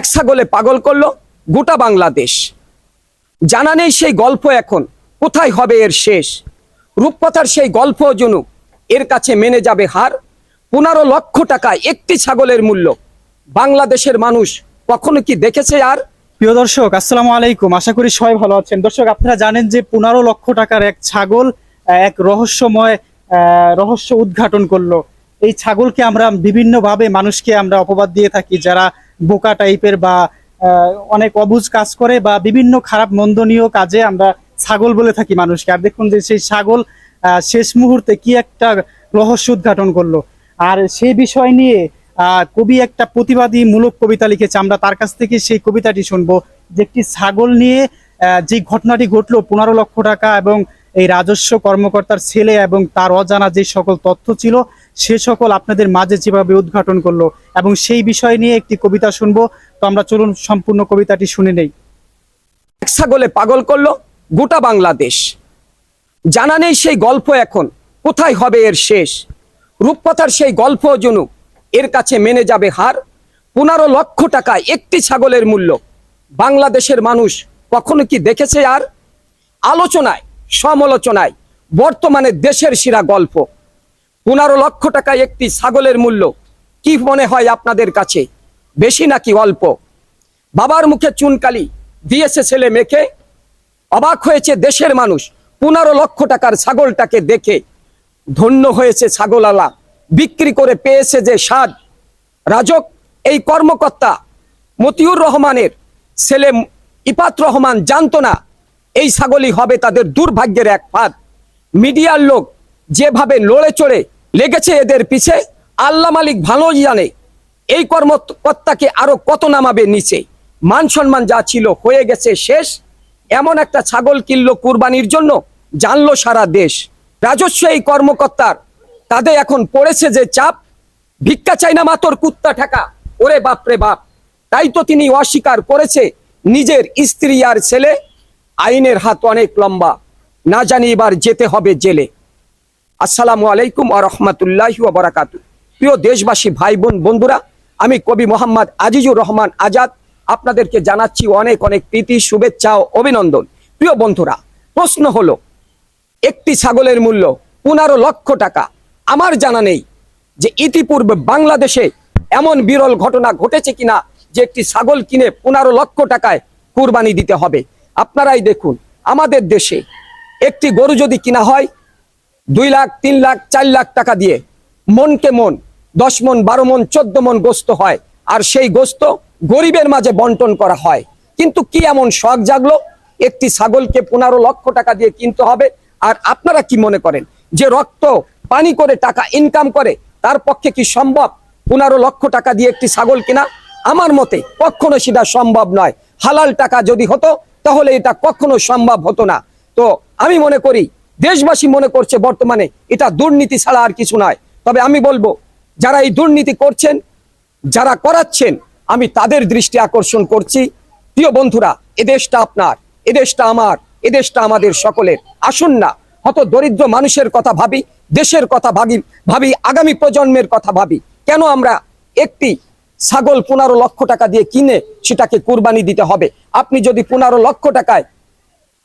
এক ছাগলে পাগল করল গোটা বাংলাদেশ। জানা নেই সেই গল্প এখন, কোথায় হবে এর শেষ। রূপকথার সেই গল্প জনু এর কাছে মেনে যাবে হার। পনেরো লক্ষ টাকা একটি ছাগলের মূল্য। বাংলাদেশের মানুষ কখনো কি দেখেছে আর? প্রিয় দর্শক, আসসালামু আলাইকুম। আশা করি সবাই ভালো আছেন। দর্শক, আপনারা জানেন যে পনেরো লক্ষ টাকার এক ছাগল এক রহস্যময় রহস্য উদ্ঘাটন করল। এই ছাগলকে আমরা বিভিন্নভাবে মানুষকে আমরা অপবাদ দিয়ে থাকি। যারা বোকা টাইপের বা অনেক অবুজ কাজ করে বা বিভিন্ন খারাপ মন্দনীয় কাজে আমরা ছাগল বলে থাকি মানুষকে। আর দেখুন যে সেই ছাগল শেষ মুহূর্তে কি একটা রহস্য উদ্ঘাটন করল। আর সেই বিষয় নিয়ে কবি একটা প্রতিবাদী মূলক কবিতা লিখেছে। আমরা তার কাছ থেকে সেই কবিতাটি শুনব। যে একটি ছাগল নিয়ে যে ঘটনাটি ঘটলো, পনেরো লক্ষ টাকা এবং এই রাজস্ব কর্মকর্তার ছেলে এবং তার অজানা যে সকল তথ্য ছিল, সে সকল আপনাদের মাঝে যেভাবে উদ্ঘাটন করল এবং সেই বিষয় নিয়ে একটি কবিতা শুনব। তো আমরা চলুন, সম্পূর্ণ কবিতাটি শুনে নেই। এক ছাগলে পাগল করল গোটা বাংলাদেশ। জানা নেই সেই গল্প এখন, কোথায় হবে এর শেষ? রূপকথার সেই গল্প জনু, এর কাছে মেনে যাবে হার? পনেরো লক্ষ টাকা একটি ছাগলের মূল্য। বাংলাদেশের মানুষ কখনো কি দেখেছে আর? আলোচনায় সমালোচনায়। বর্তমানে দেশের সেরা গল্প। পনেরো লক্ষ টাকা একটি ছাগলের মূল্য কি মনে হয় আপনাদের কাছে? বেশি নাকি অল্প? বাবার মুখে চুনকালি দিয়েছে ছেলে মেখে অবাক হয়েছে দেশের মানুষ পনেরো লক্ষ টাকার ছাগলটাকে দেখে। ধন্য হয়েছে ছাগলালা, বিক্রি করে পেয়েছে যে স্বাদ। রাজক, এই কর্মকর্তা মতিউর রহমানের ছেলে ইপাত রহমান জানতো না এই ছাগলই হবে তাদের দুর্ভাগ্যের এক ফাঁদ। মিডিয়ার লোক যেভাবে লড়ে চড়ে লেগেছে এদের পিছে, আল্লাহ মালিক ভালোই জানে। এই কর্মকর্তাকে আরও কত নামাবে নিচে। মান সম্মান যা ছিল হয়ে গেছে শেষ। এমন একটা ছাগল কিনলো কুরবানির জন্য, জানলো সারা দেশ। রাজস্ব এই কর্মকর্তার। তাদের এখন পড়েছে যে চাপ। ভিক্ষা চাই না মাতর কুত্তা ঠেকা। ওরে বাপরে বাপ। তাই তো তিনি অস্বীকার করেছে নিজের স্ত্রী আর ছেলে। আইনের হাত অনেক লম্বা। না জানি এবার যেতে হবে জেলে। আসসালামু আলাইকুম আ রহমতুল্লাহ বারাকাতু প্রিয় দেশবাসী ভাই বোন বন্ধুরা, আমি কবি মোহাম্মদ আজিজুর রহমান আজাদ। আপনাদেরকে জানাচ্ছি অনেক অনেক প্রীতি, শুভেচ্ছা ও অভিনন্দন। প্রিয় বন্ধুরা, প্রশ্ন হলো, একটি ছাগলের মূল্য পনেরো লক্ষ টাকা। আমার জানা নেই যে ইতিপূর্বে বাংলাদেশে এমন বিরল ঘটনা ঘটেছে কিনা যে একটি ছাগল কিনে পনেরো লক্ষ টাকায় কুরবানি দিতে হবে। আপনারাই দেখুন, আমাদের দেশে একটি গরু যদি কিনা হয়, দুই লাখ, তিন লাখ, চার লাখ টাকা দিয়ে মনকে মন, দশ মন, বারো মন, চোদ্দ মন গোস্ত হয়, আর সেই গোস্ত গরিবের মাঝে বন্টন করা হয়। কিন্তু কি এমন শখ জাগলো? একটি ছাগলকে পনেরো লক্ষ টাকা দিয়ে কিনতে হবে, আর আপনারা কি মনে করেন যে রক্ত, পানি করে টাকা ইনকাম করে, তার পক্ষে কি সম্ভব পনেরো লক্ষ টাকা দিয়ে একটি ছাগল কিনা? আমার মতে কখনো সেটা সম্ভব নয়। হালাল টাকা যদি হতো তাহলে এটা কখনো সম্ভব হতো না। তো আমি মনে করি, দেশবাসী মনে করছে বর্তমানে এটা দুর্নীতি ছাড়া আর কিছু নয়। তবে আমি বলব, যারা এই দুর্নীতি করছেন, যারা করাচ্ছেন, আমি তাদের দৃষ্টি আকর্ষণ করছি। প্রিয় বন্ধুরা এদেশটা আপনার এদেশটা আমার এদেশটা আমাদের সকলের। আসুন না, হত দরিদ্র মানুষের কথা ভাবি, দেশের কথা ভাবি ভাবি, আগামী প্রজন্মের কথা ভাবি। কেন আমরা একটি ছাগল পনেরো লক্ষ টাকা দিয়ে কিনে সেটাকে কুরবানি দিতে হবে। আপনি যদি পনেরো লক্ষ টাকায়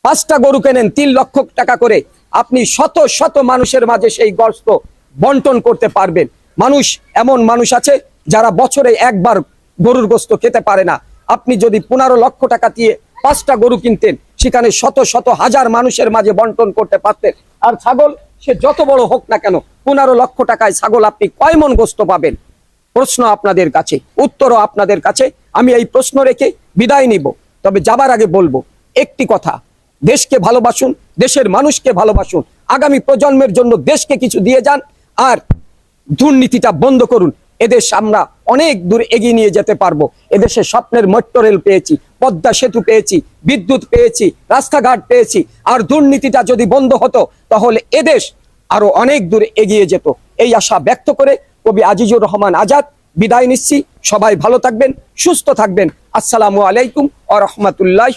পাঁচটা গরু কেনেন, তিন লক্ষ টাকা করে, আপনি শত শত মানুষের মাঝে সেই গস্ত বন্টন করতে পারবেন। মানুষ এমন মানুষ আছে যারা বছরে একবার গরুর গোস্ত খেতে পারে না। আপনি যদি পনেরো লক্ষ টাকা দিয়ে পাঁচটা গরু কিনতেন, সেখানে শত শত হাজার মানুষের মাঝে বন্টন করতে পারতেন। আর ছাগল, সে যত বড় হোক না কেন, পনেরো লক্ষ টাকায় ছাগল আপনি কয় মন গোস্ত পাবেন? প্রশ্ন আপনাদের কাছে, উত্তরও আপনাদের কাছে, আমি এই প্রশ্ন রেখে বিদায় নিব। তবে যাবার আগে বলব, একটি কথা, দেশকে ভালোবাসুন, দেশের মানুষকে ভালোবাসুন, আগামী প্রজন্মের জন্য দেশকে কিছু দিয়ে যান, আর দুর্নীতিটা বন্ধ করুন। এদেশ আমরা অনেক দূর এগিয়ে নিয়ে যেতে পারব। এদেশে স্বপ্নের মেট্রো রেল পেয়েছি, পদ্মা সেতু পেয়েছি, বিদ্যুৎ পেয়েছি, রাস্তাঘাট পেয়েছি, আর দুর্নীতিটা যদি বন্ধ হতো, তাহলে এদেশ আরও অনেক দূর এগিয়ে যেত। এই আশা ব্যক্ত করে কবি আজিজুর রহমান আজাদ। বিদায় নিচ্ছি। সবাই ভালো থাকবেন, সুস্থ থাকবেন। আসসালামু আলাইকুম আ রহমতুল্লাহ